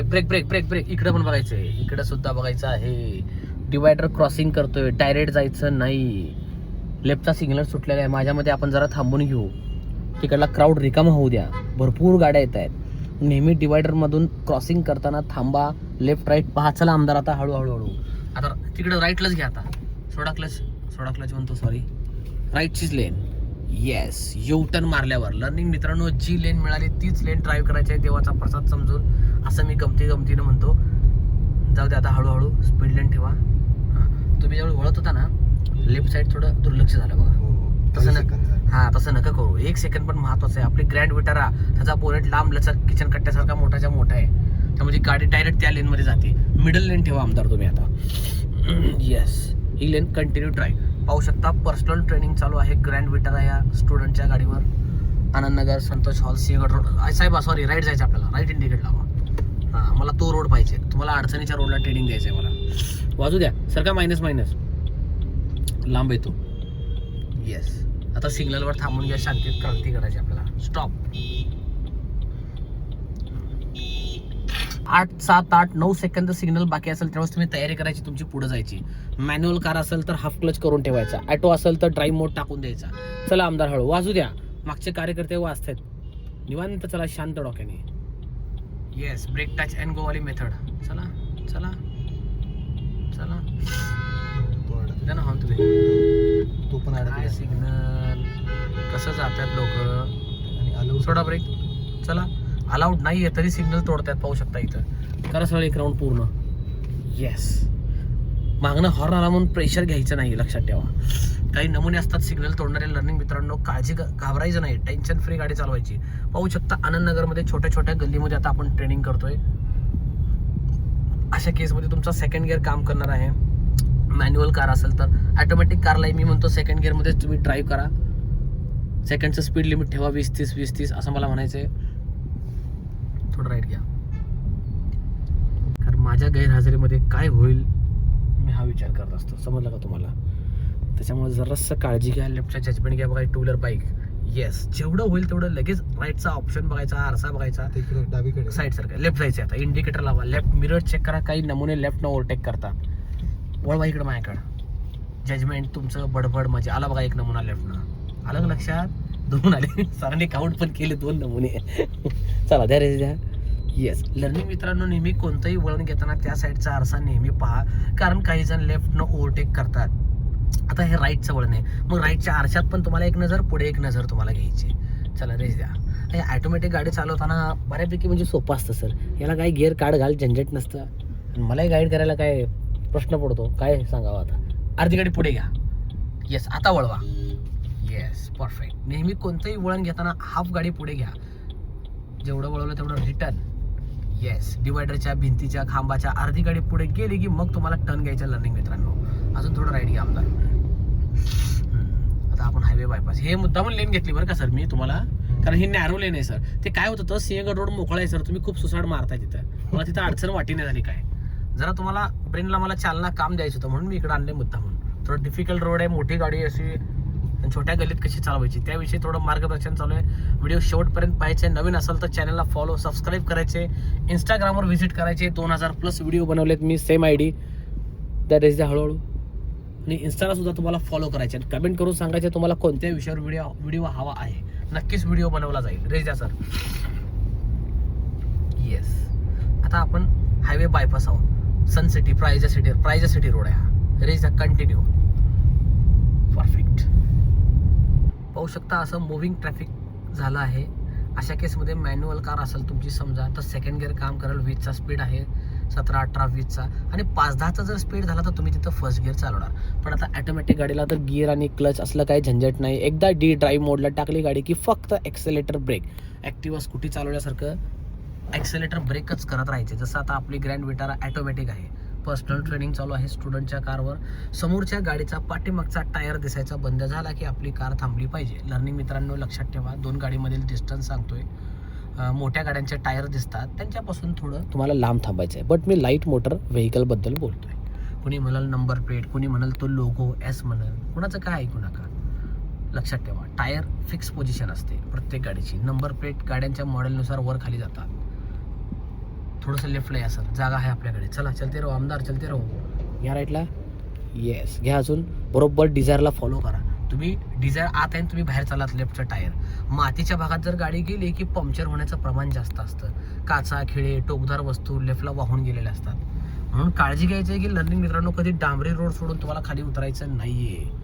Break break break break इकडे पण बघायचं आहे इकडे सुद्धा बघायचं आहे. डिवायडर क्रॉसिंग करतोय. डायरेक्ट जायचं नाही. लेफ्टचा सिग्नल सुटलेला आहे. माझ्यामध्ये आपण जरा थांबून घेऊ. तिकडला क्राऊड रिकामा होऊ द्या. भरपूर गाड्या येत आहेत. नेहमी डिवायडरमधून क्रॉसिंग करताना थांबा. लेफ्ट राईट पहा. चला आमदार आता हळूहळू हळू आता तिकडे राईटलाच घ्या आता. सोडा क्लच सोडा क्लच म्हणतो सॉरी राईटचीच लेन येस यू टर्न मारल्यावर. लर्निंग मित्रांनो जी लेन मिळाली तीच लेन ड्राईव्ह करायची आहे देवाचा प्रसाद समजून. असं मी गमती गमतीनं म्हणतो. जाऊ दे आता हळूहळू स्पीड लेन ठेवा. हां. तुम्ही ज्यावेळी वळत होता ना लेफ्ट साईड थोडं दुर्लक्ष झालं बघा. तसं ना हा तसं नका करू. एक सेकंड पण महत्वाचं आहे. आपली ग्रँड विटारा त्याचा पोरेट लांब लचक किचन कट्ट्यासारखा मोठाच्या मोठा आहे. त्यामुळे गाडी डायरेक्ट त्या लेन मध्ये जाते. मिडल लेन ठेवा आमदार तुम्ही आता. येस ही लेन कंटिन्यू ड्राईव्ह. पाहू शकता पर्सनल ट्रेनिंग चालू आहे ग्रँड विटारा या स्टुडंटच्या गाडीवर. Anandnagar Santosh hall Sinhagad road. साहेब सॉरी राईट जायचं आपल्याला. राईट इंडिकेट लावा हां मला तो रोड पाहिजे. तुम्हाला अडचणीच्या रोडला ट्रेनिंग द्यायचं आहे मला. वाजू द्या. सर का मायनस मायनस लांब येतो. येस आता सिग्नलवर थांबून घ्या. शांतीत क्रांती करायची आपल्याला. स्टॉप आठ सात आठ नऊ सेकंद सिग्नल बाकी असेल त्यावेळेस तुम्ही तयारी करायची तुमची पुढे जायची. मॅन्युअल कार असेल तर हाफ क्लच करून ठेवायचा. ॲटो असेल तर ड्राईव्ह मोड टाकून द्यायचा. चला आमदार हळू वाजू द्या. मागचे कार्यकर्ते वाचतात निवांत चला शांत डोक्याने. Yes break touch and go वाली मेथड चला चला चला. द्या ना तुम्ही. तो पण काय सिग्नल कसं जातात लोक? आणि सोडा ब्रेक चला. अलाउड आहे तरी सिग्नल तोडतात पाहू शकता इथं. करा सगळं एक राऊंड पूर्ण. येस मागणं हॉर्न आला म्हणून प्रेशर घ्यायचं नाही लक्षात ठेवा. काही नमुने असतात सिग्नल तोडणारे लर्निंग मित्रांनो काळजी घाबरायचं नाही. टेन्शन फ्री गाडी चालवायची. पाहू शकता आनंदनगरमध्ये छोट्या छोट्या गल्लीमध्ये आता आपण ट्रेनिंग करतोय. अशा केसमध्ये तुमचा सेकंड गिअर काम करणार आहे. मॅन्युअल कार असेल तर. ॲटोमॅटिक कारलाही मी म्हणतो सेकंड गिअरमध्येच तुम्ही ड्राईव्ह करा. सेकंडचं स्पीड लिमिट ठेवा वीस तीस वीस तीस असं मला म्हणायचं आहे थोडं राईट घ्या. कारण माझ्या गैरहजेरीमध्ये काय होईल मी हा विचार करत असतो. समजलं का तुम्हाला? त्याच्यामुळे जरासं काळजी घ्या लेफ्टचा जजमेंट घ्या बघा टू व्हीलर बाईक येस जेवढं होईल तेवढं लगेच राईटचा ऑप्शन बघायचा आरसा बघायचा. तिकडे डावीकडे. साईड सारखं लेफ्ट जायचं आता. इंडिकेटर लावा. लेफ्ट मिरर चेक करा काही नमुने लेफ्ट न ओव्हरटेक करतात वळवा इकडं माझ्याकडं. जजमेंट तुमचं बडबड म्हणजे आला बघा एक नमुना लेफ्टनं आलं लक्षात? दोन आले. सरांनी काउंट पण केले दोन नमुने. चला द्या रे द्या. येस लर्निंग मित्रांनो नेहमी कोणतंही वळण घेताना त्या साईडचा आरसा नेहमी पहा. कारण काही जण लेफ्टनं ओव्हरटेक करतात. आता हे राईटचं वळण आहे. मग राईटच्या आरशात पण तुम्हाला एक नजर पुढे एक नजर तुम्हाला घ्यायची चला रेस द्या. हे ॲटोमॅटिक गाडी चालवताना बऱ्यापैकी म्हणजे सोपं असतं सर याला काही गिअर काढ घाल झंझट नसतं. आणि मलाही गाईड करायला काय प्रश्न पडतो काय सांगावं आता? अर्धी गाडी पुढे घ्या. येस आता वळवा. येस परफेक्ट नेहमी कोणतंही वळण घेताना हाफ गाडी पुढे घ्या. जेवढं वळवलं तेवढं रिटर्न येस डिवायडरच्या भिंतीच्या खांबाच्या अर्धी गाडी पुढे गेली की मग तुम्हाला टर्न घ्यायचा लर्निंग मित्रांनो. अजून थोडं राईट घ्या आमदार. आता आपण हायवे बायपास हे मुद्दामून लेन घेतली बरं का सर मी तुम्हाला? कारण ही नॅरो लेन आहे सर ते काय होतं तर सिंहगड रोड मोकळा आहे सर तुम्ही खूप सुसाड मारताय तिथं. मला तिथं अडचण वाटी नाही झाली काय. जरा तुम्हाला ब्रेनला मला चालना काम द्यायचं होतं म्हणून मी इकडे आणले मुद्दा म्हणून थोडं डिफिकल्ट रोड आहे मोठी गाडी अशी. आणि छोट्या गल्लीत कशी चालवायची? त्याविषयी थोडं मार्गदर्शन चालू आहे. व्हिडिओ शेवटपर्यंत पाहायचे. नवीन असेल तर चॅनलला फॉलो सबस्क्राईब करायचे. इंस्टाग्रामवर व्हिजिट करायचे. दोन हजार प्लस व्हिडिओ बनवलेत मी सेम आय डी त्या रेस द्या हळूहळू. आणि इन्स्टाला सुद्धा तुम्हाला फॉलो करायचे. आणि कमेंट करून सांगायचे तुम्हाला कोणत्या विषयावर व्हिडिओ व्हिडिओ हवा आहे. नक्कीच व्हिडिओ बनवला जाईल. रेस द्या सर येस आता आपण हायवे बायपास आहोत. Sun city Prayeja city Prayeja city road आहे हा. रेस द्या कंटिन्यू परफेक्ट पाहू शकता असं मुव्हिंग ट्रॅफिक झालं आहे. अशा केसमध्ये मॅन्युअल कार असेल तुमची समजा तर सेकंड गिअर काम करेल वीसचा स्पीड आहे सतरा अठरा वीसचा. आणि पाच दहाचा जर स्पीड झाला तर तुम्ही तिथं फर्स्ट गिअर चालवणार. पण आता ॲटोमॅटिक गाडीला तर गिअर आणि क्लच असलं काही झंझट नाही. एकदा डी ड्राईव्ह मोडला टाकली गाडी की फक्त ॲक्सेलेटर ब्रेक ॲक्टिवा स्कूटी चालवल्यासारखं ॲक्सेलेटर ब्रेकच करत राहायचे. जसं आता आपली ग्रँड विटारा ॲटोमॅटिक आहे. पर्सनल ट्रेनिंग चालू आहे स्टुडंटच्या कारवर समोरच्या गाडीचा पाठीमागचा टायर दिसायचा बंद झाला की आपली कार थांबली पाहिजे. लर्निंग मित्रांनो लक्षात ठेवा. दोन गाडीमधील डिस्टन्स सांगतोय. मोठ्या गाड्यांचे टायर दिसतात. त्यांच्यापासून थोडं तुम्हाला लांब थांबायचं आहे बट मी लाइट मोटर व्हेकलबद्दल बोलतोय. कुणी म्हणाल नंबर प्लेट कुणी म्हणाल तो लोगो एस म्हणाल. कुणाचं काय ऐकू नका. लक्षात ठेवा. टायर फिक्स पोझिशन असते. प्रत्येक गाडीची. नंबर प्लेट गाड्यांच्या मॉडेलनुसार वर खाली जातात. थोडंसं लेफ्टला या सर जागा आहे आपल्याकडे. चला चलते राहू आमदार चलते राहू. या राईटला येस घ्या अजून. बरोबर डिझायरला फॉलो करा. तुम्ही डिझायर आत आहे तुम्ही बाहेर चालात लेफ्टचं टायर मातीच्या भागात जर गाडी गेली की पंक्चर होण्याचं प्रमाण जास्त असतं. काचा खिळे टोकदार वस्तू लेफ्टला वाहून गेलेल्या असतात. म्हणून काळजी घ्यायची आहे की लर्निंग मित्रांनो कधी डांबरी रोड सोडून तुम्हाला खाली उतरायचं नाही आहे